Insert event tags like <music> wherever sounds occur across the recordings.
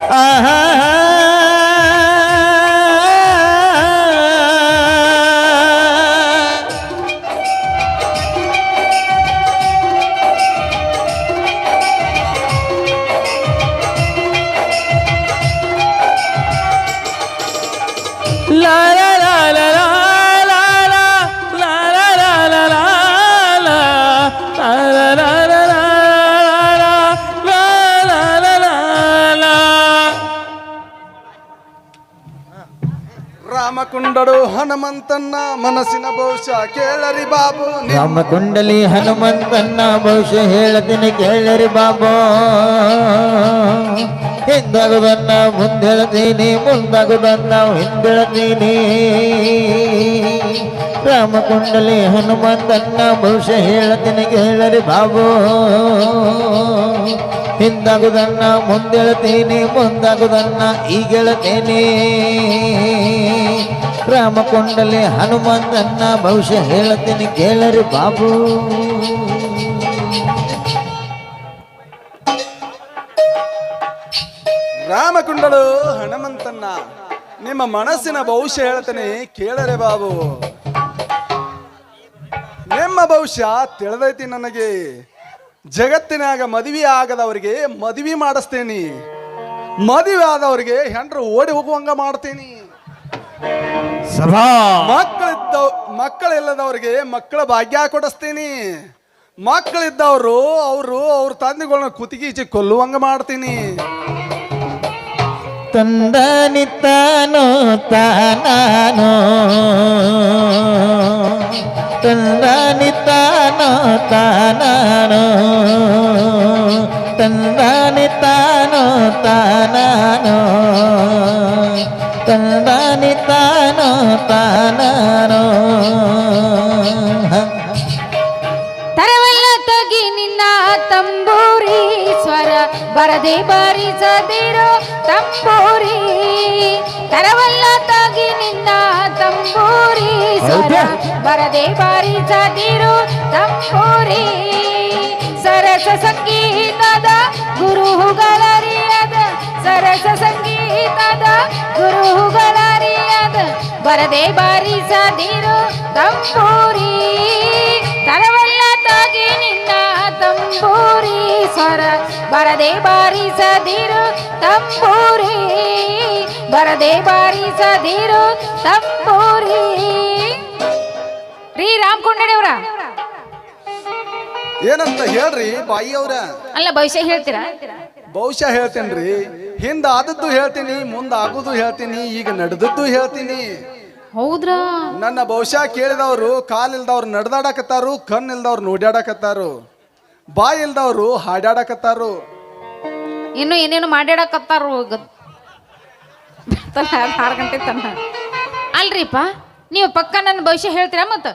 Uh-huh. ಹನುಮಂತನ್ನ ಮನಸ್ಸಿನ ಬಹುಶಃ ಕೇಳರಿ ಬಾಬು. ರಾಮ ಕುಂಡಲಿ ಹನುಮಂತನ್ನ ಬಹುಶಃ ಹೇಳದಿನಿ ಕೇಳರಿ ಬಾಬು. ಹಿಂದಾಗುದನ್ನ ಮುಂದೆಳ್ತೀನಿ, ಮುಂದಾಗುದನ್ನ ಹಿಂದೆಳ್ತೀನಿ. ರಾಮ ಕುಂಡಲಿ ಹನುಮಂತನ್ನ ಬಹುಶಃ ಹೇಳದಿನಿ ಕೇಳರಿ ಬಾಬು. ಹಿಂದಾಗುದನ್ನ ಮುಂದೆಳತೇನೆ, ಮುಂದಾಗುದನ್ನ ಈಗೆಳತೇನೆ. ರಾಮ ಕುಂಡಲಿ ಹನುಮಂತನ್ನ ಬಹುಶಃ ಹೇಳ್ತೀನಿ ಕೇಳರಿ ಬಾಬು ರಾಮಕುಂಡಲು ಹನುಮಂತನ್ನ ನಿಮ್ಮ ಮನಸ್ಸಿನ ಭವಿಷ್ಯ ಹೇಳ್ತೇನೆ ಕೇಳರೆ ಬಾಬು. ನಿಮ್ಮ ಭವಿಷ್ಯ ತಿಳಿದೈತಿ ನನಗೆ. ಜಗತ್ತಿನಾಗ ಮದುವೆ ಆಗದವ್ರಿಗೆ ಮದುವೆ ಮಾಡಿಸ್ತೇನಿ. ಮದುವೆ ಆದವ್ರಿಗೆ ಹೆಂಡ್ರು ಓಡಿ ಹೋಗುವಂಗ ಮಾಡ್ತೀನಿ. ಸಭಾ. ಮಕ್ಕಳಿದ್ದ ಮಕ್ಕಳಿಲ್ಲದವ್ರಿಗೆ ಮಕ್ಕಳ ಭಾಗ್ಯ ಕೊಡಿಸ್ತೀನಿ. ಮಕ್ಕಳಿದ್ದವರು ಅವರು ಅವ್ರ ತಂದೆಗಳನ್ನ ಕುತ್ತಿಗೀಚಿ ಕೊಲ್ಲುವಂಗ ಮಾಡ್ತೀನಿ. ತಂದ ನಿತ್ತಾನೋ తండ్రాని తానో తానానో తండ్రాని తానో తానానో తండ్రాని తానో తానానో ತರವಲ್ಲ ತಗಿ ನಿನ್ನ ತಂಬೂರೀಶ್ವರ ಬರದೆ ಬಾರಿಸದಿರೋ ತಂಬೂರಿ ತರವಲ್ಲ सरा वरदे बारीचा दिरू तंबोरे सरस संगीत संगीताद गुरु गलारियाद। सरस संगीताद गुरु गलारियाद। वरदे बारीचा दिरू तंबोरी ತರವಲ್ಲ ತಾಗಿ ನಿನ್ನ ತಂಬೂರಿ ಸ್ವರ ಬರದೆ ಬಾರಿಸದಿರು ತಂಬೂರಿ ಬರದೆ ಬಾರಿಸದಿರು ತಂಬೂರಿ ರೀ ರಾಮ್ ಕುಂಡ ಏನಂತ ಹೇಳ್ರಿ ಬಾಯಿ ಅವ್ರ. ಅಲ್ಲ ಭವಿಷ್ಯ ಹೇಳ್ತೀರಾ? ಬಹುಶಃ ಹೇಳ್ತೇನ್ರಿ. ಹಿಂದ ಆದದ್ದು ಹೇಳ್ತೀನಿ ಮುಂದ ಆಗುದು ಹೇಳ್ತೀನಿ ಈಗ ನಡೆದದ್ದು ಹೇಳ್ತೀನಿ. ಹೌದ್ರಾ? ನನ್ನ ಬಹುಶಃ ಕೇಳಿದವರು ಕಾಲಿಲ್ದವ್ರು ನಡೆದಾಡಕತ್ತಾರು ಕಣ್ಣಿಲ್ದವ್ರು ನೋಡ್ಯಾಡಕತ್ತಾರು. ಬಾಯಿ ಇಲ್ದವ್ರು ಹಾಡಾಡಕತ್ತಾರು ಇನ್ನು ಏನೇನು ಮಾಡ್ಯಾಡಕತ್ತಾರು ಆರು ಗಂಟೆ ತನ್ನ ಅಲ್ರಿಪ್ಪ? ನೀವು ಪಕ್ಕ ನನ್ನ ಭವಿಷ್ಯ ಹೇಳ್ತೀರಾ ಮತ್ತ?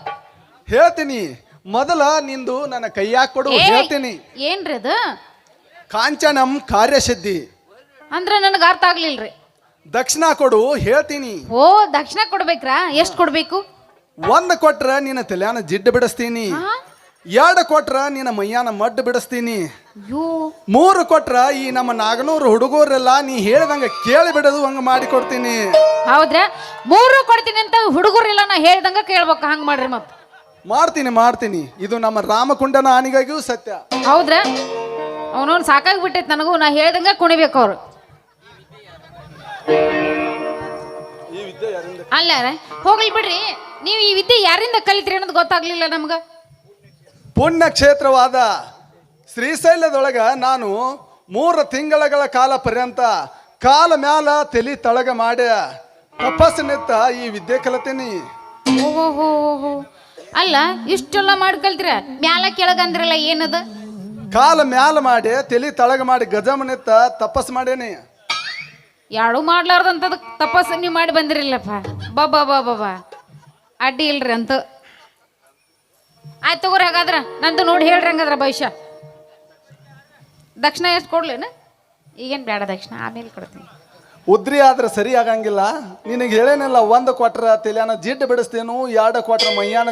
ಹೇಳ್ತೀನಿ. ಮೊದಲ ನಿಂದು ನನ್ನ ಕೈಯಾಗ ಕೊಡು ಏ, ಹೇಳ್ತೀನಿ. ಏನ್ರಿ ಅದು? ಕಾಂಚನಂ ಕಾರ್ಯಸಿದ್ಧಿ. ಅಂದ್ರೆ ನನಗೆ ಅರ್ಥ ಆಗ್ಲಿಲ್ರಿ. ದಕ್ಷಿಣ ಕೊಡು ಹೇಳ್ತೀನಿ. ಓ ದಕ್ಷಿಣ ಕೊಡ್ಬೇಕ್ರಾ? ಎಷ್ಟು ಕೊಡ್ಬೇಕು? ಒಂದ್ ಕೊಟ್ರ ನಿನ್ನ ತಲ್ಯಾನ ಜಿಡ್ಡು ಬಿಡಿಸ್ತೀನಿ. ಹಾ? ಎರಡು ಕೊಟ್ರ ನಿನ್ನ ಮೈಯಾನ ಮಡ್ಡು ಬಿಡಿಸ್ತೀನಿ. ಅಯ್ಯೋ. ಮೂರು ಕೊಟ್ರ ಈ ನಮ್ಮ ನಾಗನೂರು ಹುಡುಗರೆಲ್ಲ ನೀ ಹೇಳ್ದಂಗ ಕೇಳಿ ಬಿಡೋದು ಹಂಗ ಮಾಡಿ ಕೊಡ್ತೀನಿ. ಹೌದ್ರಾ? ಮೂರು ಕೊಡ್ತೀನಿ ಅಂತ ಹುಡುಗರೆಲ್ಲ ನಾ ಹೇಳ್ದಂಗ ಕೇಳ್ಬೇಕು ಹಂಗ ಮಾಡ್ರಿ ಮತ್. ಮಾಡ್ತೀನಿ ಮಾಡ್ತೀನಿ. ಇದು ನಮ್ಮ ರಾಮಕುಂಡನ ಆನಿಗಾಗಿಯೂ ಸತ್ಯ. ಹೌದ್ರಾ? ಅವನವ್ನು ಸಾಕಾಗಿ ಬಿಟ್ಟೈತೆ ನನಗೂ ನಾ ಹೇಳ್ದಂಗ ಕುಣಿಬೇಕು ಅವ್ರು. ಅಲ್ಲ ಹೋಗ್ಲಿ ಬಿಡ್ರಿ. ನೀವು ಈ ವಿದ್ಯೆ ಯಾರಿಂದ ಕಲಿತ್ರಿ ಅನ್ನೋದು ಗೊತ್ತಾಗ್ಲಿಲ್ಲ ನಮ್ಗ. ಪುಣ್ಯ ಕ್ಷೇತ್ರವಾದ ಶ್ರೀಶೈಲದೊಳಗ ನಾನು ಮೂರು ತಿಂಗಳ ಕಾಲ ಪರ್ಯಂತ ಕಾಲ ಮ್ಯಾಲ ತಲೆ ತಳಗ ಮಾಡಿ ತಪಸ್ಸಿನಿತ್ತ ಈ ವಿದ್ಯೆ ಕಲತೀನಿ. ಓಹೋ ಅಲ್ಲ ಇಷ್ಟೆಲ್ಲ ಮಾಡ್ಕಲ್ತೀರ ಮ್ಯಾಲ ಕೆಳಗಂದ್ರಲ್ಲ ಏನದ? ಕಾಲ ಮ್ಯಾಲ ಮಾಡಿ ತಲೆ ತಳಗ ಮಾಡಿ ಗಜಮನಿತ್ತ ತಪಸ್ ಮಾಡೇನಿ ಯಾರು ಮಾಡ್ಲಾರ್ದಂತದ ತಪಸ್ಸು ನೀವು ಮಾಡಿ ಬಂದಿರಲ್ಲಪ್ಪ. ಬಾಬಾ ಬಾ ಬಾ ಬಾ ಬಾ. ಅಡ್ಡಿ ಇಲ್ರಿ ಅಂತ. ಆಯ್ತು ತಗೋರಿ ಹಾಗಾದ್ರ. ನಂದು ನೋಡಿ ಹೇಳ್ರಿ ಹಂಗಾದ್ರ ಭವಿಷ್ಯ. ದಕ್ಷಿಣ ಎಷ್ಟು ಕೊಡ್ಲೇನ? ಈಗೇನು ಬೇಡ ದಕ್ಷಿಣ ಆಮೇಲೆ ಕೊಡ್ತೀನಿ. ಉದ್ರಿ ಆದ್ರೆ ಸರಿ ಆಗಂಗಿಲ್ಲ. ನಿನಗೆ ಹೇಳೇನಿಲ್ಲ ಒಂದ್ ಕೊಟ್ರ ತಲೆಯಾನ ಜಿಡ್ಡು ಬಿಡಿಸ್ತೇನು ಎರಡು ಕೊಟ್ರ ಮೈಯಾನ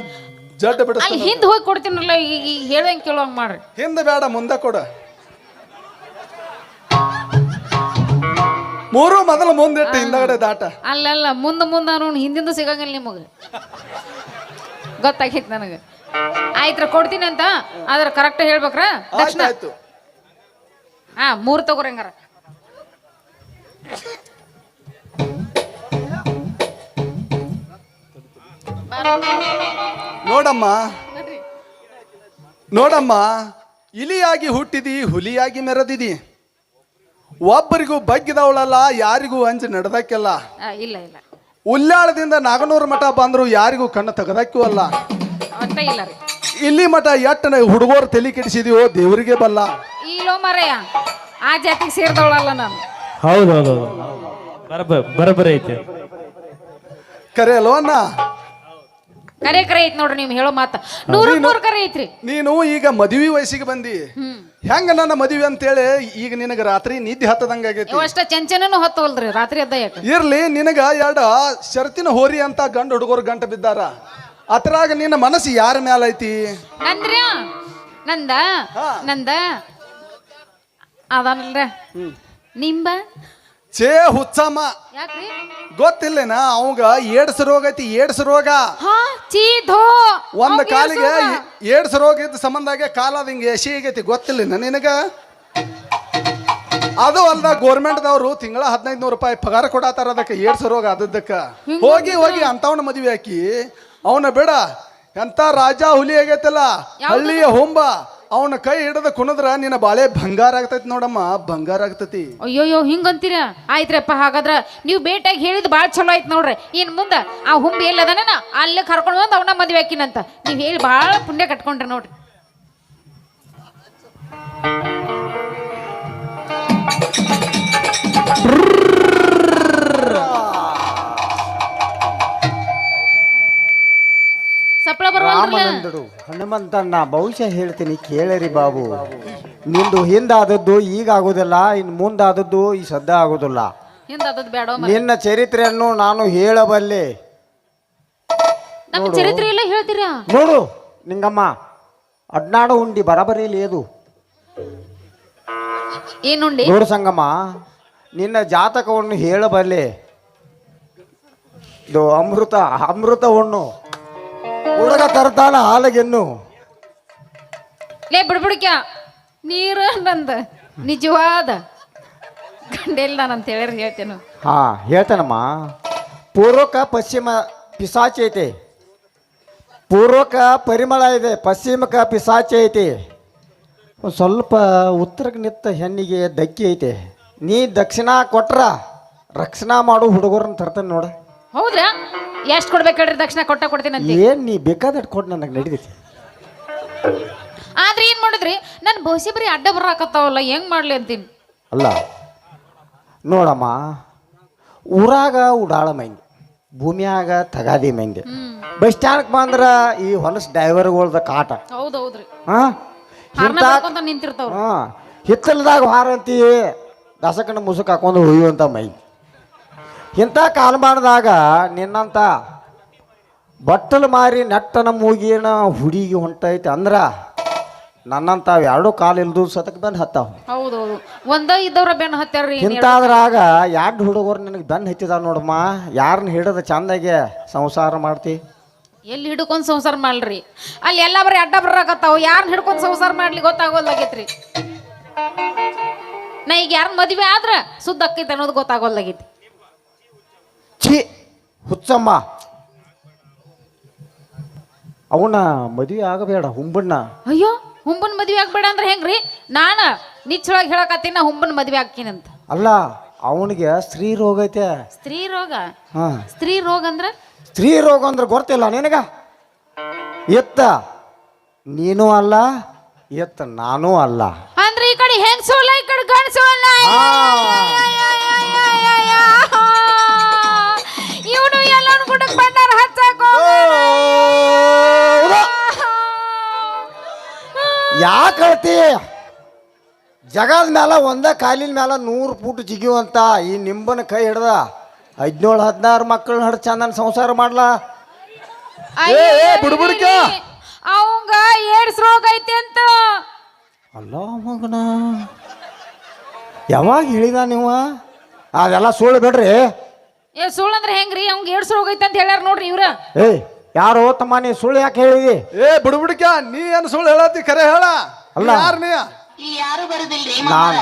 ಜಡ್ಡ ಅಲ್ಲಿ ಹಿಂದ್ ಹಿಂದೆ ಹೋಗಿ ಕೊಡ್ತೀನಲ್ಲ ಈಗ ಈಗ ಹೇಳ್ದಂಗೆ ಕೇಳುವಂಗೆ ಮಾಡ್ರಿ. ಹಿಂದ ಬೇಡ ಮುಂದೆ ಕೊಡ. ಮೂರು ಮೊದಲು ಮುಂದಿಟ್ಟು ಹಿಂದಗಡೆ ದಾಟ. ಅಲ್ಲಲ್ಲ ಮುಂದೆ ಮುಂದೆ ಹಿಂದಿಂದ ಸಿಗಂಗಿಲ್ಲ ನಿಮಗೆ. ಗೊತ್ತಾಗೈತೆ ನನಗೆ. ಆಯ್ತ್ರ ಕೊಡ್ತೀನಿ ಅಂತ ಆದ್ರೆ ಕರೆಕ್ಟ್ ಹೇಳ್ಬೇಕ್ರ? ದಕ್ಷಿಣ. ಆಯ್ತು. ಹಾ ಮೂರು ತಗೋರಿ ಹಂಗಾರ. ನೋಡಮ್ಮ. ನೋಡಮ್ಮ ಇಲಿಯಾಗಿ ಹುಟ್ಟಿದಿ ಹುಲಿಯಾಗಿ ಮೆರೆದಿದಿ. ಒಬ್ಬರಿಗೂ ಬಗ್ಗಿದವಳಲ್ಲ ಯಾರಿಗೂ ಅಂಜಿ ನಡೆದಕ್ಕೆಲ್ಲ. ಆ, ಇಲ್ಲ ಇಲ್ಲ. ಉಲ್ಲಾಳದಿಂದ ನಾಗನೂರು ಮಠ ಬಂದ್ರು ಯಾರಿಗೂ ಕಣ್ಣು ತೆಗದಕ್ಕೂ ಅಲ್ಲ. ಒಟ್ಟ ಇಲ್ಲ ರೀ. ಇಲ್ಲಿ ಮಠ ಎಟ್ಟನ ಹುಡುಗರು ತಲೆ ಕೆಡಿಸಿದೀವೋ ದೇವರಿಗೆ ಬಲ್ಲ. ಇಲ್ಲೋ ಮರೆಯ ಆ ಜಾತಿಗೆ ಸೇರಿದವಳಲ್ಲ ನಾನು. ಹೌದು ಹೌದು ಬರಬ ಬರಬರಿ ಐತೆ. ಕರೆ ಅಲ್ವ ಅಣ್ಣ? ಕರೆ ಕರೆ ಐತಿ ನೋಡ್ರಿ ನೀವು ಹೇಳೋ ಮಾತು. ನೂರ ನೂರು ಕರೆ ಐತ್ರಿ. ನೀನು ಈಗ ಮದುವೆ ವಯಸ್ಸಿಗೆ ಬಂದಿ. ಹೆಂಗ ನನ್ನ ಮದುವೆ ಅಂತೇಳಿ ಈಗ ನಿನಗ ರಾತ್ರಿ ನಿದ್ದೆ ಹತ್ತದಂಗಾಗೈತಿ ಇವ್ ಅಷ್ಟ ಚಂಚನೂ ಹತ್ತವಲ್ರಿ ರಾತ್ರಿ ಅದ್ದ ಯಾಕೆ? ಇರ್ಲಿ ನಿನಗ ಎರಡ ಶರ್ತಿನ ಹೋರಿ ಅಂತ ಗಂಡು ಹುಡುಗರು ಗಂಟ ಬಿದ್ದಾರ. ಅದ್ರಾಗ ನಿನ್ನ ಮನಸ್ಸು ಯಾರ ಮ್ಯಾಲ ಐತಿ? ನಂದ್ರ ನಂದ? ನಂದ? ನಿಂಬ? ಚೇ ಹುಚ್ಚಮ್ಮ. ಯಾಕ್ರಿ? ಗೊತ್ತಿಲ್ಲೇನ ಅವಂಗ ಏಡ್ಸ್ ರೋಗ ಐತಿ ಏಡ್ಸ್ ರೋಗ. ಹಾ ಚೀ ಧೋ. ಒಂದ್ ಕಾಲಿಗೆ ಏಡ್ಸ್ ರೋಗ. ಇದ್ದ ಸಂಬಂಧಾಗೆ ಕಾಲ ಅದ ಹಿಂಗೆ ಎಸಿ ಆಗೈತಿ ಗೊತ್ತಿಲ್ಲೇನ ನಿನಗ? ಅದು ಅಲ್ದ ಗೋರ್ಮೆಂಟ್ದವ್ರು ತಿಂಗಳ ಹದಿನೈದು ನೂರು ರೂಪಾಯಿ ಪಗಾರ ಕೊಡತಾರ ಅದಕ್ಕೆ ಏಡ್ಸ್ ರೋಗ ಅದಕ್ಕ ಹೋಗಿ ಹೋಗಿ ಅಂತವನ ಮದುವೆ ಹಾಕಿ ಅವನ ಬೇಡ. ಎಂತ ರಾಜ ಹುಲಿ ಆಗೈತಲ್ಲ ಹಳ್ಳಿಯ ಹೊಂಬ. ಅವನ ಕೈ ಹಿಡದ ಕುಣದ್ರ ನಿನ್ನ ಬಾಳೆ ಬಂಗಾರ ಆಗ್ತೈತಿ ನೋಡಮ್ಮ ಬಂಗಾರ ಆಗ್ತೈತಿ. ಅಯ್ಯೋಯ್ಯೋ ಹಿಂಗಂತೀರ? ಆಯ್ತ್ರಪ್ಪ ಹಾಗಾದ್ರ ನೀವು ಬೇಟಾಗಿ ಹೇಳಿದ್ ಭಾಳ ಚಲೋ ಆಯ್ತು ನೋಡ್ರಿ. ಇನ್ ಮುಂದ ಆ ಹುಂಬಿ ಎಲ್ಲದನ ಅಲ್ಲೇ ಕರ್ಕೊಂಡು ಬಂದು ಅವನ ಮದ್ವೆ ಹಾಕಿನಂತ. ನೀವು ಹೇಳಿ ಭಾಳ ಪುಣ್ಯ ಕಟ್ಕೊಂಡ್ರಿ ನೋಡ್ರಿ. ರಾಮನಂದಡು ಹನುಮಂತಣ್ಣ ಬಹುಶಃ ಹೇಳ್ತೀನಿ ಕೇಳರಿ ಬಾಬು. ನಿಂದು ಹಿಂದಾದದ್ದು ಈಗ ಆಗುದಿಲ್ಲ ಇನ್ನು ಮುಂದಾದದ್ದು ಈ ಸದ್ದ ಆಗುದಿಲ್ಲ. ಬೇಡ ನಿನ್ನ ಚರಿತ್ರೆಯನ್ನು ನಾನು ಹೇಳಬಲ್ಲೆ. ನಮ್ಮ ಚರಿತ್ರೆ ಎಲ್ಲ ಹೇಳ್ತೀರಾ? ನೋಡು ನಿಂಗಮ್ಮ ಅಡ್ನಾಡು ಉಂಡಿ ಬರಬರಿ ಲೇದು ಏನುಂಡಿ ನೋಡು ಸಂಗಮ್ಮ ನಿನ್ನ ಜಾತಕವನ್ನು ಹೇಳಬಲ್ಲೆ. ಇದು ಅಮೃತ ಅಮೃತ ಹುಣ್ಣು. ಹುಡುಗ ತರ್ತಾನ ಹಾಲಗೆನ್ನು ಲೇ ಬಿಡ್ಬಿಡ್ಕ್ಯ ನೀರು ನಂದ. ನಿಜವಾದ. ಗಂಡೆಲ್ಲ ಅಂತ ಹೇಳಿರಿ ಹೇಳ್ತೇನೆ. ಹಾ ಹೇಳ್ತಾನಮ್ಮ. ಪೂರ್ವಕ ಪಶ್ಚಿಮ ಪಿಸಾಚಿ ಐತೆ. ಪೂರ್ವಕ ಪರಿಮಳ ಇದೆ ಪಶ್ಚಿಮಕ ಪಿಸಾಚಿ ಐತಿ. ಒಂದು ಸ್ವಲ್ಪ ಉತ್ತರಕ್ಕೆ ನಿತ್ತ ಹೆಣ್ಣಿಗೆ ದಕ್ಕಿ ಐತೆ. ನೀ ದಕ್ಷಿಣ ಕೊಟ್ರ ರಕ್ಷಣಾ ಮಾಡು ಹುಡುಗರನ್ನ ತರ್ತಾನೆ ನೋಡ. ಹೌದ್ರಾ? ಎಷ್ಟು ಕೊಡ್ಬೇಕು ಹೇಳ್ರಿ ದಕ್ಷಿಣ ಕೊಟ್ಟ ಕೊಡ್ತೀನಿ ಏನ್ ನೀ ಬೇಕಾದಟ್ಟು ಕೊಟ್ಟು ನನಗೆ ನಡೀತೈತಿ. ಆದ್ರೆ ಏನ್ ಮಾಡಿದ್ರಿ? ನನ್ನ ಬಹುಶಃ ಬರೀ ಅಡ್ಡ ಬರಾಕತ್ತಾವಲ್ಲ ಹೆಂಗ್ ಮಾಡ್ಲಿ ಅಂತೀನಿ? ಅಲ್ಲ ನೋಡಮ್ಮ ಊರಾಗ ಉಡಾಳ ಮಂದಿ ಭೂಮಿಯಾಗ ತಗಾದಿ ಮಂದಿ. ಬಸ್ ಸ್ಟ್ಯಾಂಡ್ಗೆ ಬಂದ್ರ ಈ ಹೊಲಸು ಡ್ರೈವರ್ಗಳ್ದ ಕಾಟ. ಹೌದೌದ್ರಿ. ಹಾ? ಇಂಥ ಬರ್ಕೊಂತ ಹಿತ್ತಲದಾಗ ಹಾರಂತಿ ದಸಕನ ಮುಸುಕ್ ಹಾಕೊಂಡು ಹುಯ್ಯುವಂಥ ಮೈ ಇಂಥ ಕಾಲಮಾನದಾಗ ನಿನ್ನಂತ ಬಟ್ಟಲು ಮಾರಿ ನೆಟ್ಟನ ಮೂಗಿನ ಹುಡುಗಿ ಹೊಂಟೈತೆ ಅಂದ್ರ ನನ್ನಂತ ಎರಡು ಕಾಲು ಇಲ್ದು ಸತಕ್ ಬೆನ್ ಹತ್ತಾವ. ಹೌದೌದು. ಒಂದ ಇದ್ದವ್ರ ಬೆನ್ನ ಹತ್ತಾರ್ರಿ ಇಂಥದ್ರಾಗ ಎರಡು ಹುಡುಗರು ನಿನಗೆ ಬೆನ್ ಹತ್ತಿದಾವ ನೋಡಮ್ಮ. ಯಾರನ್ನ ಹಿಡಿದ ಚಂದಾಗೆ ಸಂಸಾರ ಮಾಡ್ತಿ? ಎಲ್ಲಿ ಹಿಡ್ಕೊಂಡು ಸಂಸಾರ ಮಾಡ್ರಿ ಅಲ್ಲಿ ಎಲ್ಲ ಬರೀ ಅಡ್ಡ ಬರಾಕತ್ತಾವ ಯಾರನ್ನ ಹಿಡ್ಕೊಂಡು ಸಂಸಾರ ಮಾಡ್ಲಿ ಗೊತ್ತಾಗೋದಾಗೈತ್ರಿ ನಾ ಈಗ ಯಾರ ಮದ್ವೆ ಆದ್ರ ಸುದ್ದ ಅಕ್ಕೈತೆ ಅನ್ನೋದು ಗೊತ್ತಾಗೋಲ್ದಾಗೈತಿ. ಛೀ ಹುಚ್ಚಮ್ಮ. ಅವನ ಮದುವೆ ಆಗಬೇಡ ಹುಂಬಣ್ಣ. ಅಯ್ಯೋ ಹುಂಬನ್ ಮದ್ವೆ ಆಗ್ಬೇಡ ಅಂದ್ರೆ ಹೆಂಗ್ರಿ? ನಾನ ನಿಚ್ಚೊಳಗೆ ಹೇಳಕತ್ತೀನಿ ನಾ ಹುಂಬನ್ ಮದ್ವೆ ಆಗ್ತೀನಂತ ಅಲ್ಲ ಅವನಿಗೆ ಸ್ತ್ರೀ ರೋಗ ಐತೆ. ಸ್ತ್ರೀ ರೋಗ? ಹಾ. ಸ್ತ್ರೀ ರೋಗ ಅಂದ್ರ? ಸ್ತ್ರೀ ರೋಗ ಅಂದ್ರೆ ಗೊತ್ತಿಲ್ಲ ನಿನಗ? ಎತ್ತ. ನೀನು ಅಲ್ಲ ಎತ್ತ ನಾನೂ ಅಲ್ಲ. ಅಂದ್ರೆ ಈ ಕಡೆ ಹೆಂಗ್ ಸೋಲ ಈ ಕಡೆ ಅಲ್ಲ. ಇವನು ಬಂಡಾರ ಹಚ್ಚಾಕೋ ಯಾಕೆ ಹೇಳ್ತಿ ಜಗದ ಮ್ಯಾಲ ಒಂದ ಕಾಲಿನ ಮ್ಯಾಲ ನೂರು ಫೂಟ್ ಜಿಗಿಯುವಂತ ಈ ನಿಂಬನ ಕೈ ಹಿಡ್ದ ಹದಿನೇಳು ಹದಿನಾರು ಮಕ್ಕಳನ್ನ ಹಡ್ ಚಂದನ್ ಸಂಸಾರ ಮಾಡ್ಲಾ? ಏ, ಏ, ಬುಡ್ಬುಡ್ಕ. ಅವಂಗ ಏಡ್ಸ್ ರೋಗ ಐತಿ ಅಂತ. ಅಲ್ಲ ಮಗನ. ಯಾವಾಗ ಹೇಳಿದ ನೀವ? ಅದೆಲ್ಲ ಸುಳ್ಳು ಬಿಡ್ರಿ. ಏ ಸುಳ್ಳು ಅಂದ್ರೆ ಹೆಂಗ್ರಿ? ಅವ್ಗೆ ಏಡ್ಸ್ ಹೋಗೈತೆ ಅಂತ ಹೇಳ್ಯಾರ ನೋಡ್ರಿ ಇವ್ರ. ಏಯ್ ಯಾರೋ ತಮ್ಮ ನೀ ಸುಳ್ಳು ಯಾಕೆ ಹೇಳಿದಿ? ಏ ಬಿಡ್ಬಿಡ್ಕ ನೀ ಏನು ಸುಳ್ಳು ಹೇಳತ್ತಿ? ಖರೆ ಹೇಳ. ಅಲ್ಲ. ಯಾರು <laughs> ನೀ? ನಾನು.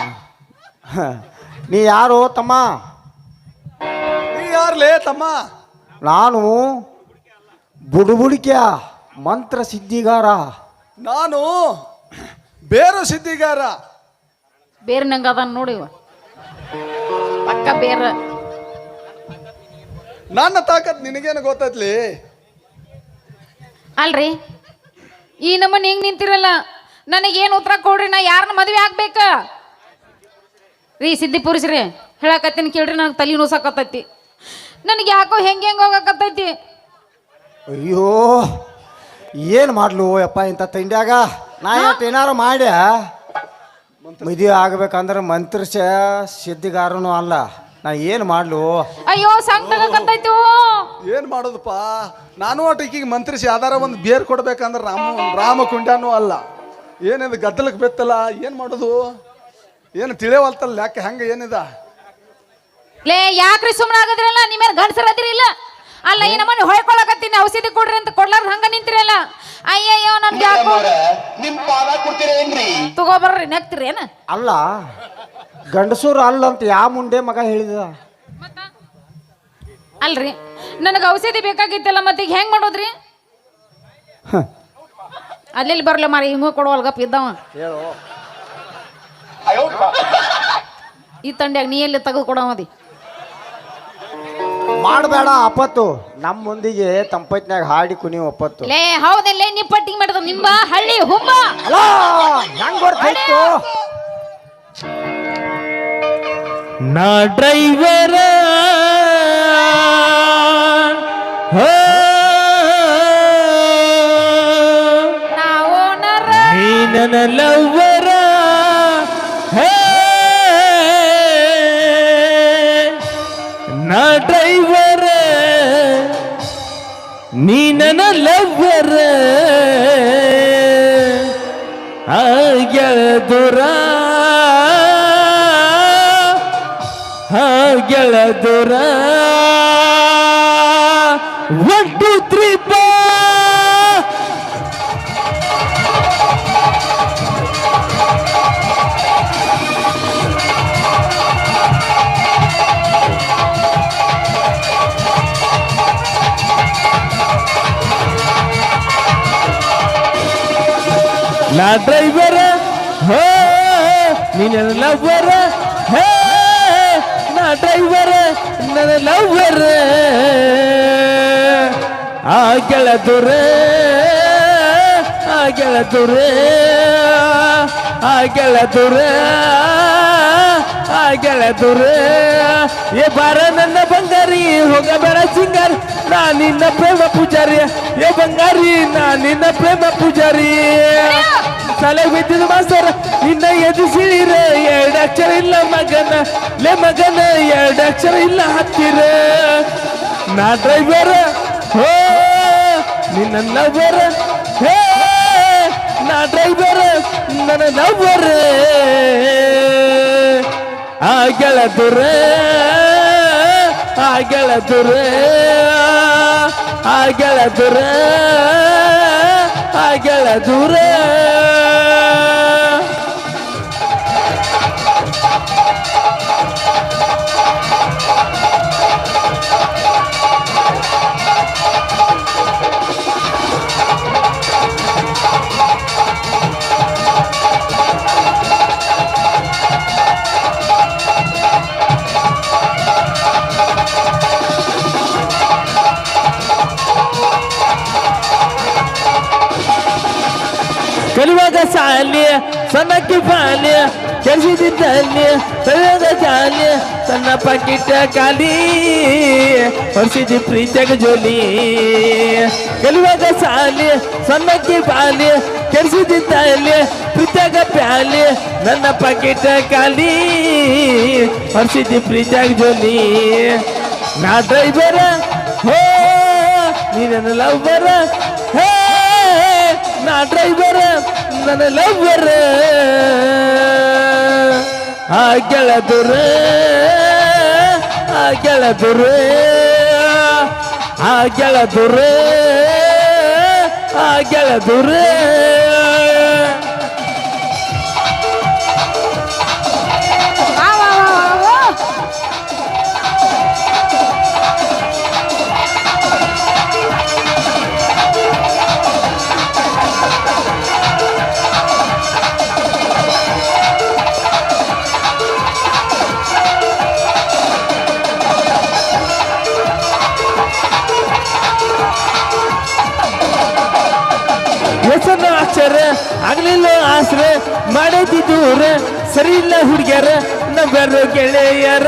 ಹ. ನೀ ಯಾರು ತಮ್ಮ? ನೀ ಯಾರ್ಲೇ ತಮ್ಮ? ನಾನು ಬುಡುಬುಡಿಕ್ಯ ಮಂತ್ರ ಸಿದ್ಧಿಗಾರ. ನಾನು ಬೇರು ಸಿದ್ಧಿಗಾರ. ಬೇರೆ ನಂಗೆ ಅದಾನ ನೋಡಿ ಇವ. ಪಕ್ಕ ಬೇರೆ. ನನ್ನ ತಾಕತ್ ನಿನಗೇನು ಗೊತ್ತೈತ್ಲಿ? ಅಲ್ರಿ ಈ ನಮ್ಮನ್ನ ಹೆಂಗ್ ನಿಂತಿರಲ್ಲ? ನನಗೇನು ಉತ್ತರ ಕೊಡ್ರಿ ನಾ ಯಾರನ್ನ ಮದುವೆ ಆಗ್ಬೇಕ? ರೀ ಸಿದ್ಧಿ ಪುರುಷರೇ ಹೇಳಕತ್ತೀನಿ ಕೇಳ್ರಿ ನನಗೆ ತಲೆ ನೋಸಕತ್ತೈತಿ. ನನಗೆ ಯಾಕೋ ಹೆಂಗೆ ಹೆಂಗೆ ಹೋಗಕತ್ತೈತಿ? ಅಯ್ಯೋ ಏನು ಮಾಡ್ಲು ಯಪ್ಪ ಇಂಥ ತಿಂಡ್ಯಾಗ? ನಾ ಇವತ್ತು ಏನಾರು ಮಾಡ್ಯ? ಮದುವೆ ಆಗ್ಬೇಕಂದ್ರೆ ಮಂತ್ರಿಸ ಸಿದ್ಧಿಗಾರನು ಅಲ್ಲ. ನಾ ಏನು ಮಾಡ್ಲು? ಅಯ್ಯೋ ಸಂಗ್ ಏನು ಏನ್ ಮಾಡೋದಪ್ಪ? ನಾನು ಒಟ್ಟು ಈಕಿಗೆ ಮಂತ್ರಿಸಿ ಯಾವ್ದಾರ ಒಂದು ಬೇರ್ ಕೊಡ್ಬೇಕಂದ್ರೆ ರಾಮ ರಾಮ ಕುಂಡಾನು ಅಲ್ಲ. ಏನಿದು ಗದ್ದಲಕ್ಕೆ ಬೆತ್ತಲ್ಲ? ಏನ್ ಮಾಡೋದು? ಏನು ತಿಳಿಯವಲ್ತಲ್ಲ ಯಾಕೆ ಹೆಂಗೆ ಏನಿದೆ? ಲೇ ಯಾಕ್ರಿ ಸುಮ್ಮನೆ ಆಗದ್ರಲ್ಲ ನಿಮ್ಮ ಗಂಡಸರ ಅದಿರಿಲ್ಲ ಅಲ್ಲ ಈ ನಮ್ಮನ್ನ ಹೊಯ್ಕೊಳಕತ್ತೀನಿ ಔಷಧಿ ಕೊಡ್ರಿ ಅಂತ ಕೊಡ್ಲಾರ್ದ ಹಂಗ ನಿಂತಿರಲ್ಲ? ಅಯ್ಯಯ್ಯೋ ನನ್ಗೆ ಯಾಕೋ ನಿಮ್ ಪಾದ ಕೊಡ್ತೀರೇನ್ರಿ ತಗೋಬರ್ರಿ ನಗ್ತಿರಿ ಏನ? ಅಲ್ಲ ಗಂಡಸೂರು ಅಲ್ಲ ಅಂತ ಯಾವ ಮುಂಡೆ ಮಗ ಹೇಳಿದ? ಅಲ್ರಿ ನನಗೆ ಔಷಧಿ ಬೇಕಾಗಿತ್ತಲ್ಲ ಮತ್ತೆ ಈಗ ಹೆಂಗ್ ಮಾಡೋದ್ರಿ? ಅಲ್ಲಿ ಬರ್ಲಿ ಮಾರಿ ಹಿಂಗ ಕೊಡುವಲ್ಗಪ್ಪ ಇದ್ದವ. ಈ ತಂಡ್ಯಾಗ ನೀ ಎಲ್ಲಿ ತೆಗೆದು ಕೊಡವದಿ ಮಾಡಬೇಡ ಅಪ್ಪತ್ತು. ನಮ್ಮ ಮುಂದಿಗೆ ತಂಪತ್ನಾಗ ಹಾಡಿ ಕುನಿ ಒಪ್ಪತ್ತು ಲೇ ಹೌದಲ್ಲೇ ನೀ ಪಟ್ಟಿಗೆ ಮಾಡಿದ ನಿಂಬ ಹಳ್ಳಿ ಹುಂಬ ಅಲೋ ಹೆಂಗ್ ಗೊತ್ತಾಯ್ತು ನಾ ಡ್ರೈವರ. ಹೋ. ನಾವು ನೀನನ ನೀ ನೀ ನನ್ನ ಲವ್ವರ ಗೆಳದುರ ಗೆಳದುರ ಒನ್ ಟು ನಾ ಡ್ರೈವರ ಹೋ ನೀನ ಲವ್ವರ ಹೇ, ನಾ ಡ್ರೈವರ ನನ್ನ ಲವ್ವರ ಆ ಗೆಳದುರೆ ಆ ಗೆಳದುರೆ ಆ ಗೆಳದುರೆ ಆ ಗೆಳದುರೆ ಏ ಬಾರ ನನ್ನ ಬಂಗಾರಿ ಹೋಗಬೇಡ ಸಿಂಗಾರ. ನಾ ನಿನ್ನ ಪ್ರೇಮ ಪೂಜಾರಿ. ಏ ಬಂಗಾರಿ, ನಾ ನಿನ್ನ ಪ್ರೇಮ ಪೂಜಾರಿ. ತಲೆ ಬಿದ್ದಿದ ಮಾಸ್ತರ್ ನಿನ್ನ ಎದುಸಿರ ಎರಡು ಅಕ್ಷರ ಇಲ್ಲ ಮಗನ ಲೇ ಮಗನ ಎರಡು ಅಕ್ಷರ ಇಲ್ಲ ಹತ್ತಿರ ನಾ ಡ್ರೈವರ್ ಹೋ ನಿನ್ನ ಲವರ್ ಹೇ ನಾ ಡ್ರೈವರ್ ನನ್ನ ಲವರ್ ಆ ಗೆಳದುರ ಆ ಗೆಳದುರ ಆ ಗೆಳದುರ ಆ ಗೆಳದುರ ಸಣ್ಣಕ್ಕೆ ಬಾಲಿ ಕೆಲ್ಸಿದ್ದಲ್ಲಿ ತಲೆಯಾಗ ಜಾಲಿ ಸಣ್ಣ ಪಾಕಿಟ್ಟ ಖಾಲಿ ಹೊರ್ಸಿದಿ ಪ್ರೀತಿಯಾಗ ಜೋಲಿ. ಗೆಲುವಾಗ ಸಾಲಿ ಸಣ್ಣಕ್ಕೆ ಬಾಲಿ ಕೆಲ್ಸಿದ್ದಲ್ಲಿ ಪ್ರೀತಿಯಾಗ ಪ್ಯಾಲಿ, ನನ್ನ ಪಾಕಿಟ್ಟ ಖಾಲಿ ಹೊರ್ಸಿದಿ ಪ್ರೀತಿಯಾಗ ಜೋಲಿ. ನಾ ಡ್ರೈವರ, ಹೋ ನೀನ ಲವ್ವರ ಹೇ, ನಾ ಡ್ರೈವರ್. ನನ್ನ ಲವ್ವರ ಆ ಗೆಳದುರ ಗೆಳದುರೆ ಆ ಗೆಳದುರೆ ಆ ಗೆಳದುರೆ. ದೂರ ಸರಿ ಇಲ್ಲ ಹುಡುಗ್ಯಾರ ನಂಬರು ಗೆಳೆಯರ,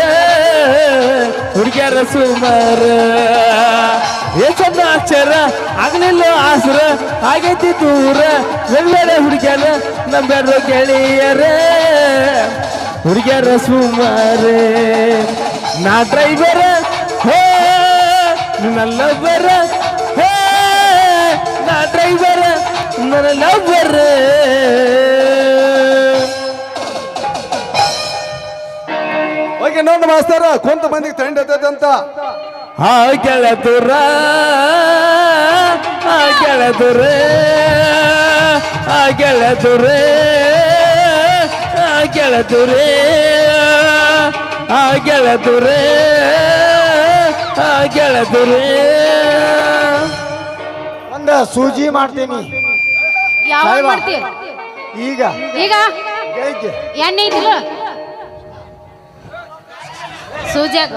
ಹುಡುಗ್ಯಾರ ಸುಮಾರ. ಚಂದ ಅಕ್ಷರ ಆಗ್ಲಿಲ್ಲ ಆಸರ ಆಗೈತಿ ದೂರ ಎಲ್ಲರ ಹುಡುಗ್ಯಾರ ನಂಬರು ಗೆಳೆಯರ, ಹುಡುಗ್ಯಾರ ಸುಮಾರ. ನಾ ಡ್ರೈವರ, ಹೇ ಬರ ಹೇ, ನಾ ಡ್ರೈವರ್, ನನ್ನ ಲವ್ವರ್. ಹೋಗಿ ನೋಡ್ ಮಾಸ್ತರ ಕುಂತ ಮಂದಿಗೆ ತಂಡ ಅಂತ ಆ ಗೆಳದುರ ಆ ಗೆಳದುರ ಆ ಗೆಳದುರ ಆ ಗೆಳದುರ ಆ ಗೆಳದುರ ಆ ಗೆಳದುರ. ಒಂದ ಸೂಜಿ ಮಾಡ್ತೀನಿ. ಯಾವ. ಮಾಡ್ತಿ ಈಗ. ಈಗ? ಎಣ್ಣೆ ಐತಿಲ್ಲ? ಸೂಜ್ಯಾಗ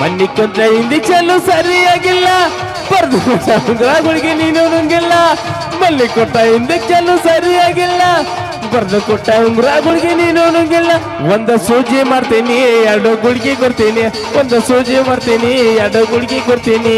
ಮನ್ನಿ ಕೊಂತ ಹಿಂದಿ ಚೆಲ್ಲು ಸರಿಯಾಗಿಲ್ಲ. ಬರ್ದು ಗುಳಿಗೆ ನೀನು ನುಂಗಿಲ್ಲ. ಮಲ್ಲಿ ಕೊಟ್ಟ ಹಿಂದಿ ಚೆಲ್ಲು ಸರಿಯಾಗಿಲ್ಲ. ಬರ್ದು ಕೊಟ್ಟ ಉಂಗುರಗಳಿಗೆ ನೀನು ನುಂಗಿಲ್ಲ ಒಂದ ಸೂಜಿ ಮಾಡ್ತೀನಿ, ಎರಡು ಗುಳಿಗೆ ಕೊಡ್ತೀನಿ. ಒಂದ ಸೂಜಿ ಮಾಡ್ತೀನಿ, ಎರಡು ಗುಳಿಗೆ ಕೊಡ್ತೀನಿ.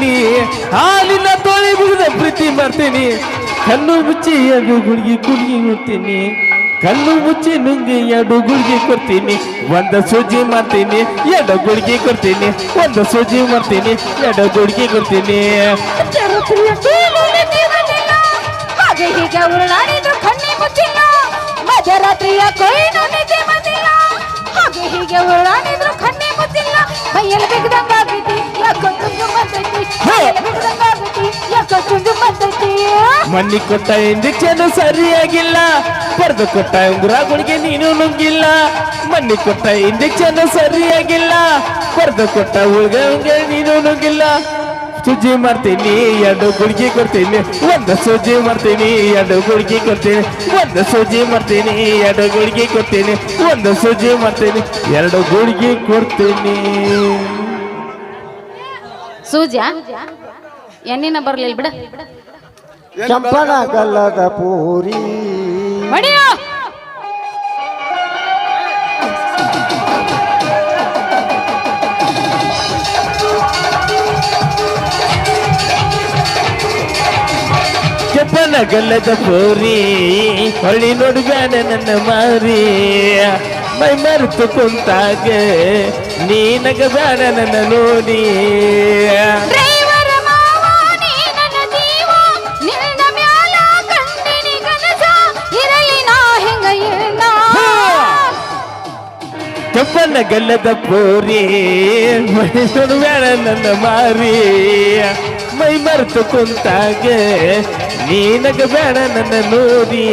ಮಾಡ್ತೀನಿ ಹಾಲಿನ ತೋಳಿ ಬಿಡಿದ ಪ್ರೀತಿ ಮಾಡ್ತೀನಿ ಕಣ್ಣು ಮುಚ್ಚಿ ಎರಡು ಗುಳಿಗೆ ಗುಳಿಗೆ ಕೊಡ್ತೀನಿ ಕಣ್ಣು ಮುಚ್ಚಿ ನುಂಗಿ ಎರಡು ಗುಳಿಗೆ ಕೊಡ್ತೀನಿ. ಒಂದು ಸೂಜಿ ಮಾಡ್ತೀನಿ, ಎರಡು ಗುಳಿಗೆ ಕೊಡ್ತೀನಿ. ಒಂದು ಸೂಜಿ ಮಾಡ್ತೀನಿ, ಎರಡು ಗುಳಿಗೆ ಕೊಡ್ತೀನಿ. ಮಧ್ಯರಾತ್ರಿಯ ಕೈಯಲ್ಲಿ ಕೊಯ್ನು ಹಾಗೆ ಉರುಳಾಡಿದ್ರು ಕಣ್ಣೆ ಮುಚ್ಚಿಲ್ಲ. ಮೈಯಲ್ಲಿ ಬಿಗದಂಗಾಗೈತಿ ಮಣ್ಣಿ ಕೊಟ್ಟ ಇಂಜೆಕ್ಷನ್ ಸರಿಯಾಗಿಲ್ಲ. ಪರ್ದು ಕೊಟ್ಟ ಉಂಗುರಗಳಿಗೆ ನೀನು ನುಂಗಿಲ್ಲ. ಮಣ್ಣಿ ಕೊಟ್ಟ ಇಂಜೆಕ್ಷನ್ ಸರಿಯಾಗಿಲ್ಲ. ಪರ್ದು ಕೊಟ್ಟ ಉಳ್ಗ ನೀನು ನುಂಗಿಲ್ಲ. ಸುಜಿ ಮಾಡ್ತೀನಿ ಎರಡು ಗುಡ್ಗಿ ಕೊಡ್ತೀನಿ. ಒಂದು ಸುಜಿ ಮಾಡ್ತೀನಿ ಎರಡು ಗುಡ್ಗಿ ಕೊಡ್ತೀನಿ. ಒಂದು ಸುಜಿ ಮಾಡ್ತೀನಿ ಎರಡು ಗುಡ್ಗಿ ಕೊಡ್ತೀನಿ. ಒಂದು ಸುಜಿ ಮಾಡ್ತೀನಿ. ಎರಡು ಗುಡ್ಗಿ ಕೊಡ್ತೀನಿ. ಸೂಜ್ಯ ಎಣ್ಣಿನ ಬರ್ಲಿಲ್ಲ ಬಿಡ. ಚಂಪನ ಗಲ್ಲದ ಪೂರಿ. ಮಡಿಯೋ! ಕೆಪ್ಪನ ಗಲ್ಲದ ಪೂರಿ ಹೊಳ್ಳಿ ನೋಡ್ಬ್ಯಾಡ ನನ್ನ ಮಾರಿ. ಮೈ ಮರೆತು ಕುಂತಾಗೆ ನೀನಗ ಬೇಡ ನನ್ನ ನೋಡಿ ನೀ ನಾ ಕೆಪ್ಪನ ಗಲ್ಲದ ಪೋರಿ ಮನುಷ್ಯನು ಬೇಡ ನನ್ನ ಮಾರಿ. ಮೈ ಮರೆತು ಕುಂತಾಗೆ ನೀನಗ ಬೇಡ ನನ್ನ ನೋಡಿ.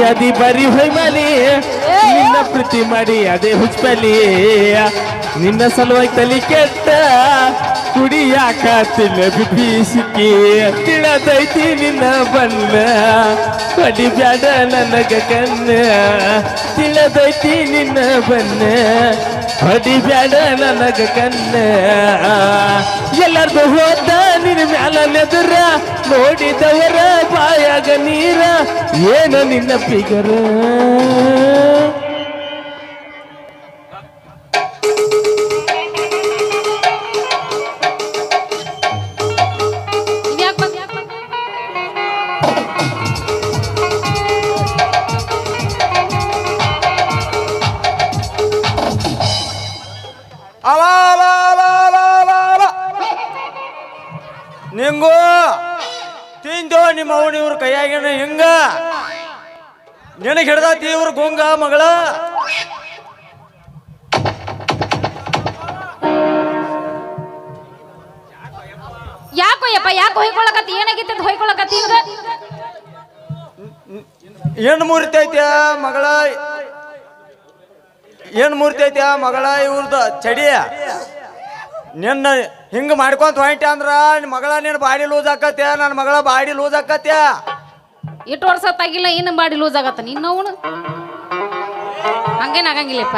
ಅದಿ ಬರಿ ಹೊಯ್ಮಲಿ ನಿನ್ನ ಪ್ರೀತಿ ಮಾಡಿ ಅದೇ ಹುಚ್ಚಲಿ ನಿನ್ನ ಸಲುವಾಗಿ ತಲಿ ಕೆಟ್ಟ ಕುಡಿಯಾಕ ತಿನ್ನ ಬಿಸಿಕಿ. ತಿಳದೈತಿ ನಿನ್ನ ಬಣ್ಣ. ಕಡಿ ಬ್ಯಾಡ ನನಗ ಕಣ್ಣ. ತಿಳದೈತಿ ನಿನ್ನ ಬಣ್ಣ. ಹೊಡಿ ಬ್ಯಾಡ ನನಗ ಕಣ್ಣ. ಎಲ್ಲಾರ್ದು ಹೋದ ನಿನ್ನ ಮ್ಯಾಲ ನೆದರ, ನೋಡಿದವರ ಬಾಯಾಗ ನೀರ, ಏನ ನಿನ್ನ ಪಿಗರ ನಿನಗೆ ಹಿಡ್ದೈತಿ ಇವ್ರ ಗುಂಗ ಮಗಳ. ಯಾಕೋ ಯಪ್ಪ ಯಾಕೆ ಹೊಯ್ಕೊಳಕತ್ತಿ? ಏನಾಗಿತ್ತು ಅಂತ ಹೊಯ್ಕೊಳಕತ್ತಿ ಹಿಂಗ ಏನ್ ಮೂರ್ತಿ ಐತ್ಯಾ ಮಗಳ? ಏನ್ ಮೂರ್ತಿ ಐತ್ಯಾ ಮಗಳ ಇವ್ರದ್ದು ಚಡಿ? ನಿನ್ನ ಹಿಂಗ ಮಾಡ್ಕೊಂತ ಹೊಂಟೆ ಅಂದ್ರ ನಿನ್ನ ಮಗಳ ನಿನ್ನ ಬಾಡಿ ಲೂಸ್ ಆಕತ್ಯ? ನನ್ನ ಮಗಳ ಬಾಡಿ ಲೂಸ್ ಆಕತ್ಯ? ಎಷ್ಟು ವರ್ಷ ತಾಗಿಲ್ಲ ಏನು ಮಾಡಿ ಲೂಸ್ ಆಗತ್ತ ನಿನ್ನ ಅವನು? ಹಂಗೇನ ಆಗಂಗಿಲ್ಲಪ್ಪ.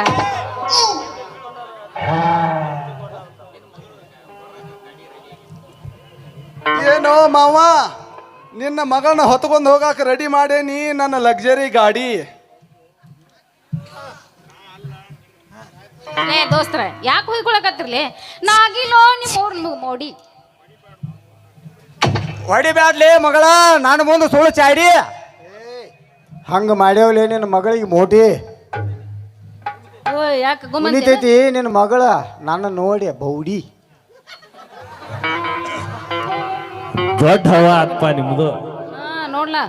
ಏನೋ ಮಾವ ನಿನ್ನ ಮಗನ ಹೊತ್ಕೊಂಡು ಹೋಗಾಕ ರೆಡಿ ಮಾಡೇನಿ ನನ್ನ ಲಕ್ಸರಿ ಗಾಡಿ. ಲೇ ದೋಸ್ತ್ರ ಯಾಕೆ ಹೊಯ್ಕೊಳಕತ್ತಿರ್ಲಿ ನಾಗಿಲೋ ನಿಮ್ಮ ಮೋಡಿ. ಹೊಡಿಬ್ಯಾಡ್ಲಿ ಮಗಳ ನಾನು ಮುಂದೆ ಸುಳ್ಳು ಚಾಡಿ. ಹಂಗ ಮಾಡ್ಯಾವ್ಲೆ ನಿನ್ನ ಮಗಳಿಗೆ ಮೋಟಿ. ಓ ಯಾಕೆ ಗುಮ್ಮಂತಿ ಕುಣಿತೈತಿ ನಿನ್ನ ಮಗಳ ನನ್ನ ನೋಡಿ ಬೌಡಿ. ದೊಡ್ಡ ಹವ ಆತ್ಪ ನಿಮ್ದು. ಹಾ ನೋಡ್ಲಾ.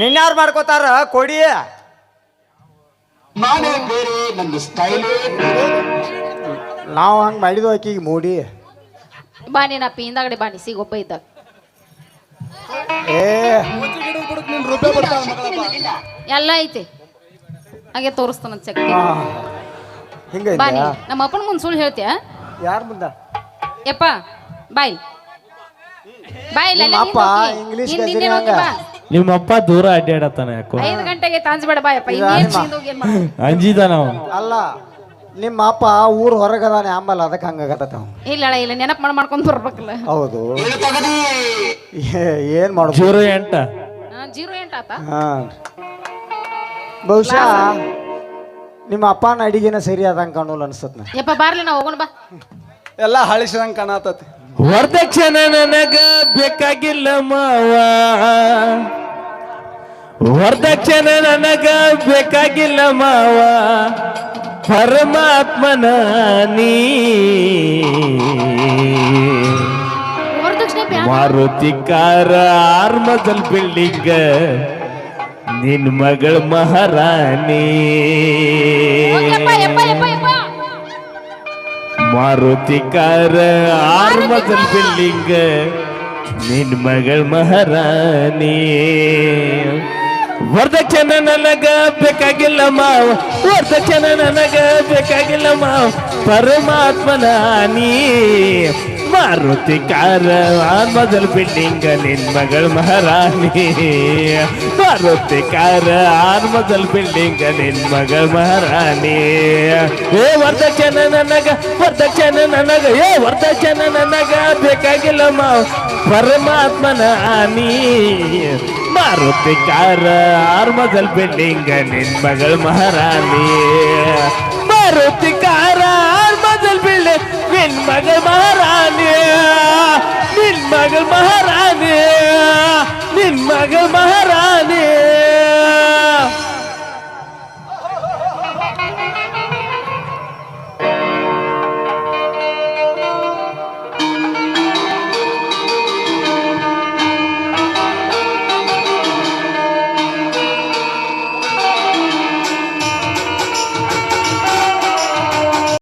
ನಿನ್ಯಾರು ಮಾಡ್ಕೋತಾರ? ಕೊಡಿ. ನಾನೇ ಬೇರೆ ನನ್ನ ಸ್ಟೈಲೇ ಬೇರೆ. ನಾವು ಹಂಗೆ ಮಾಡಿದ್ವು ಆಕಿಗೆ ಮೂಡಿ. ಬಾ ನಾ ಹಿಂದಾಗಡೆ ಬಾ ನೀ ಸಿಗೊಬ್ಬ ಇದ್ದಾಗ ಏ. ನೀನ್ ಎಲ್ಲ ಐತಿ. ಹಾಗೆ ತೋರಿಸ್ತಾನ ಚೆಕ್ ಬಾಣಿ ಬಾ ನೀ ನಮ್ಮ ಅಪ್ಪನ ಮುಂದೆ ಸುಳ್ಳು ಹೇಳ್ತೀಯ? ಯಾರ ಮುಂದ? ಯಪ್ಪ ಬಾಯ್. ಬಾಯ್ ನಿಮ್ಮ ಅಪ್ಪ ಇಂಗ್ಲೀಷ್ ಗಜರಿ ಹಂಗ. ನಿಮ್ಮ ಅಪ್ಪ ದೂರ ಅಡ್ಡಾಡತ್ತಾನೆ ಯಾಕೋ. ಐದು ಗಂಟೆಗೆ ತಾಂಜ್ಬೇಡ ಬಾಯಪ್ಪ. ಇನ್ನೇನ್ ಏನ್ ಅಂಜಿದ ನಾವು ಅಲ್ಲ ನಿಮ್ಮ ಅಪ್ಪ ಊರ್ ಹೊರಗದಾನೆ ಆಮೇಲೆ ಅದಕ್ಕೆ ಹಂಗಾಗತ್ತ ಇಲ್ಲ ಅಣ್ಣ, ಇಲ್ಲ ನೆನಪು ಮಾಡಿ ಮಾಡ್ಕೊಂಡು ಬರ್ಬೇಕಲ್ಲ. ಹೌದು. ಏ- ಏನ್ ಮಾಡೋದು ಜೀರೋ ಎಂಟ. ಜೀರೋ ಎಂಟ್ ಆತ? ಹಾ. ಬಹುಶಃ ನಿಮ್ಮ ಅಪ್ಪನ ಅಡಿಗೆನ ಸರಿ ಆದಂಗೆ ಕಾಣೋಲ್ಲ ಅನ್ಸತ್ ಯಪ್ಪ ಬಾರ್ಲಿ ನಾ ಹೋಗೋಣ ಬಾ. ಎಲ್ಲ ಹಳಿಸಿದಂಗ ಕಾಣತತಿ ವರದಕ್ಷಿಣೆ ನನಗ ಬೇಕಾಗಿಲ್ಲ ಮಾವ. ವರದಕ್ಷಿಣೆ ನನಗ ಬೇಕಾಗಿಲ್ಲ ಮಾವ. ಪರಮಾತ್ಮನ ನೀ. ಮಾರುತಿ ಕಾರ ಆರ್ಮದಲ್ ಬಿಲ್ಡಿಂಗ್ ನಿನ್ ಮಗಳ ಮಹಾರಾಣಿ. ಮಾರುತಿ ಕಾರ ಆರ್ಮದಲ್ ಬಿಲ್ಡಿಂಗ್ ನಿನ್ ಮಗಳ ಮಹಾರಾಣಿ. ವರದಕ್ಷಿಣೆ ನನಗ ಬೇಕಾಗಿಲ್ಲ ಮಾವ ವರದಕ್ಷಿಣೆ ನನಗ ಬೇಕಾಗಿಲ್ಲ ಮಾವ ಪರಮಾತ್ಮನ ನೀ ಮಾರುತಿ ಕಾರ ಆರ್ಮದಲ್ ಬಿಲ್ಡಿಂಗ್ ನಿನ್ ಮಗಳ ಮಹಾರಾಣಿ. ಮಾರುತಿ ಕಾರ ಆರ್ಮದಲ್ ಬಿಲ್ಡಿಂಗ್ ನಿನ್ ಮಗಳ ಮಹಾರಾಣಿ. ಏ, ವರದಕ್ಷಿಣೆ ನನಗ ವರದಕ್ಷಿಣೆ ನನಗ, ಏ, ವರದಕ್ಷಿಣೆ ನನಗ ಬೇಕಾಗಿಲ್ಲ ಮಾವ ಪರಮಾತ್ಮನ ನೀ ಮಾರುತಿ ಕಾರ, ಆರ್ಮದಲ್ ಬಿಲ್ಡಿಂಗ, ನಿನ್ ಮಗಳ ಮಹಾರಾಣಿ. ಮಾರುತಿ ಕಾರ, ಆರ್ಮದಲ್ ಬಿಲ್ಡಿಂಗ್, ನಿನ್ ಮಗಳ ಮಹಾರಾಣಿ. ನಿನ್ ಮಗಳ ಮಹಾರಾಣಿ, ನಿನ್ ಮಗಳ ಮಹಾರಾಣಿ.